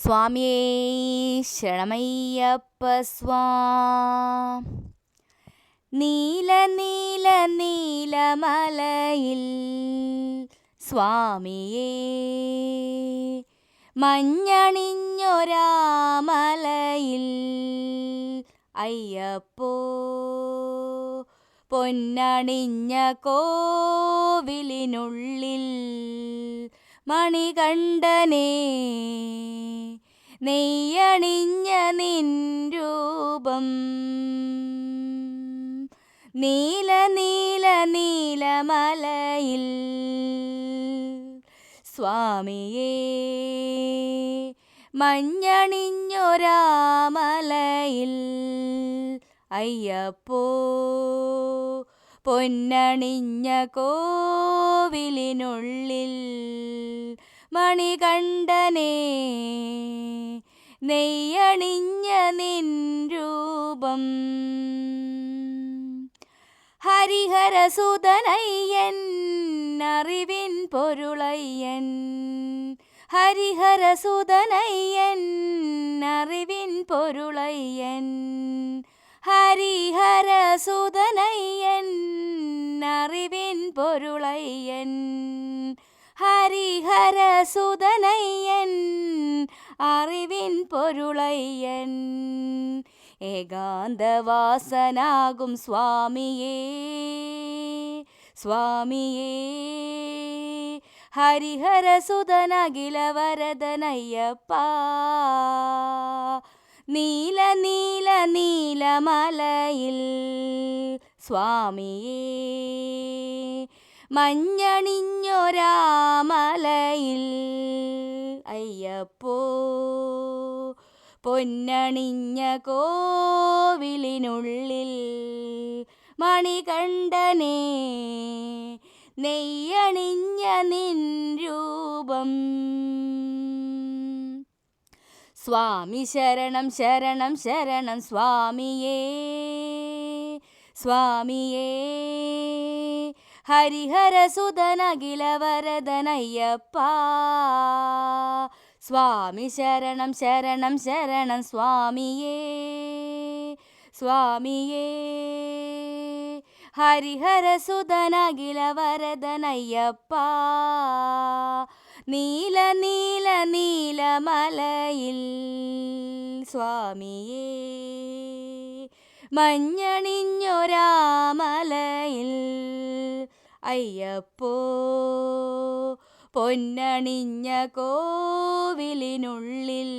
സ്വാമിയേ ശരണമയ്യപ്പ സ്വാം. നീല നീല നീലമലയിൽ സ്വാമിയേ മഞ്ഞണിഞ്ഞൊരാമലയിൽ അയ്യപ്പോ പൊന്നണിഞ്ഞ കോവിലിനുള്ളിൽ മണികണ്ഠനേ നെയ്യണിഞ്ഞ നിൻ രൂപം. നീല നീല നീല മലയിൽ സ്വാമിയേ മഞ്ഞണിഞ്ഞൊരാമലയിൽ. അയ്യപ്പോ പൊന്നണിഞ്ഞ കോവിലിനുള്ളിൽ മണികണ്ഠനേ നെയ്യണിഞ്ഞ നിൻ രൂപം. ഹരിഹരസുതനയ്യൻ അറിവിൻ പൊരുളയ്യൻ. ഹരിഹരസുതനയ്യൻ അറിവിൻ പൊരുളയ്യൻ. ഹരിഹരസുതനയ്യൻ അറിവിൻ പൊരുളയ്യൻ. ഹരിഹരസുതനയ്യൻ അറിവിൻ പൊരുളയ്യൻ. ഏകാന്തവാസനാകും സ്വാമിയേ സ്വാമിയേ. ഹരിഹരസുതനഖിലവരദനയ്യപ്പ നീല നീല നീലമലയിൽ സ്വാമിയേ. മഞ്ഞണിഞ്ഞൊരാമലയിൽ അയ്യപ്പോ പൊന്നണിഞ്ഞ കോവിലിനുള്ളിൽ മണികണ്ഠനേ നെയ്യണിഞ്ഞ നിൻ രൂപം. സ്വാമി ശരണം ശരണം ശരണം സ്വാമിയേ സ്വാമിയേ. ഹരിഹരസുതനഖിലവരദനയ്യപ്പ സ്വാമി ശരണം ശരണം ശരണം സ്വാമിയേ സ്വാമിയേ. ഹരിഹരസുതനഖിലവരദനയ്യപ്പ നീല നീല നീല മലയിൽ സ്വാമിയേ. മഞ്ഞണിഞ്ഞൊരാമലയിൽ അയ്യപ്പോ പൊന്നണിഞ്ഞ കോവിലിനുള്ളിൽ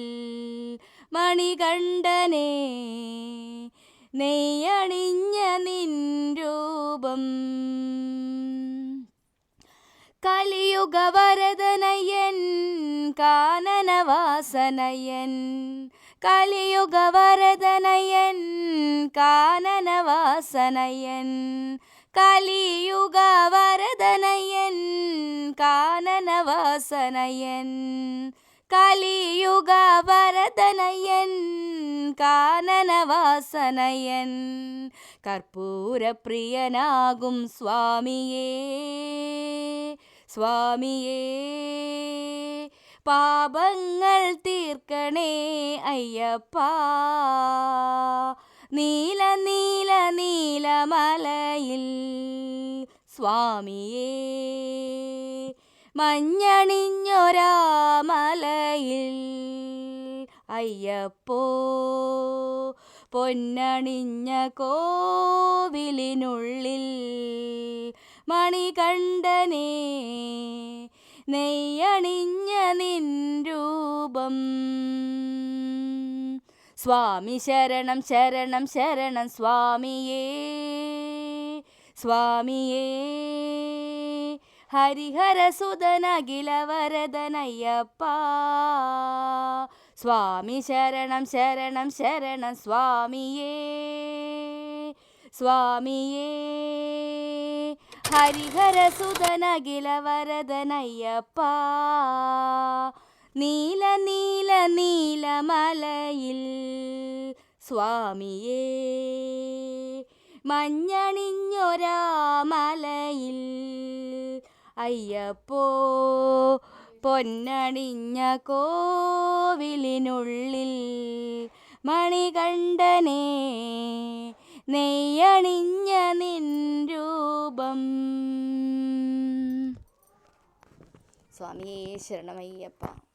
മണികണ്ഠനേ നെയ്യണിഞ്ഞ നിൻ രൂപം. കലിയുഗവരദനയൻ കാനനവാസനയൻ കലിയുഗവരദനയൻ കാനനവാസനയൻ കലിയുഗവരദനയൻ കാനനവാസനയൻ. കലിയുഗവരദനയൻ കാനനവാസനയൻ. കർപ്പൂരപ്രിയനാകും സ്വാമിയേ സ്വാമിയേ. പാപങ്ങൾ തീർക്കണേ അയ്യപ്പ. നീല നീല നീലമലയിൽ സ്വാമിയേ. മഞ്ഞണിഞ്ഞൊരാമലയിൽ അയ്യപ്പോ. പൊന്നണിഞ്ഞ കോവിലിനുള്ളിൽ മണികണ്ഠനേ. നെയ്യണിഞ്ഞ നിൻ രൂപം സ്വാമി ശരണം ശരണം ശരണം സ്വാമിയേ. സ്വാമിയേ. ഹരിഹര ഹരിഹരസുതനഖിലവരദനയ്യപ്പ സ്വാമി ശരണം ശരണം ശരണം സ്വാമിയേ. സ്വാമിയേ. ഹരിഹര ഹരിഹരസുതനഖിലവരദനയ്യപ്പ നീല നീല നീലമലയിൽ സ്വാമിയേ. മഞ്ഞണിഞ്ഞൊരാമലയിൽ അയ്യപ്പോ പൊന്നണിഞ്ഞ കോവിലിനുള്ളിൽ. മണികണ്ഠനെ നെയ്യണിഞ്ഞ നിൻ രൂപം. സ്വാമിയേ ശരണമയ്യപ്പ.